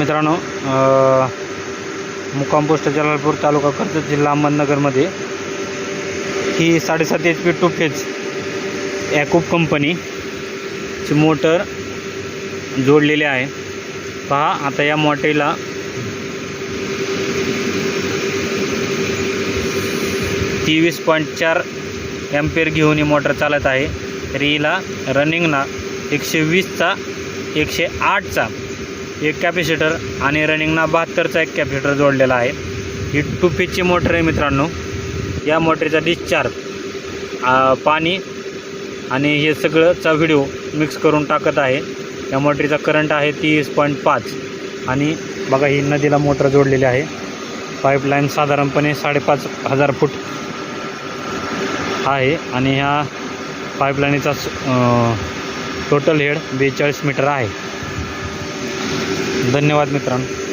मित्रांनो मुक्काम पोस्ट जलालपूर तालुका कर्जत जिल्हा अहमदनगरमध्ये. ही साडेसात एच पी टू फेज ॲकूप कंपनीची मोटर जोडलेली आहे. पहा आता या मोटरीला तेवीस पॉईंट चार एम्पेअर घेऊन ही मोटर चालत आहे. तरी हिला रनिंगला एकशे वीसचा एकशे आठचा एक कॅपॅसिटर आणि रनिंगना बहात्तरचा एक कॅपॅसिटर जोडलेला आहे. ही टू पीचची मोटर आहे मित्रांनो. या मोटरीचा डिस्चार्ज पाणी आणि हे सगळंचा व्हिडिओ मिक्स करून टाकत आहे. या मोटरीचा करंट आहे तीस पॉईंट पाच आणि बघा ही नदीला मोटर जोडलेली आहे. पाईपलाईन साधारणपणे साडेपाच हजार फूट आहे आणि ह्या पाईपलाईनीचा टोटल हेड बेचाळीस मीटर आहे. धन्यवाद मित्रांनो.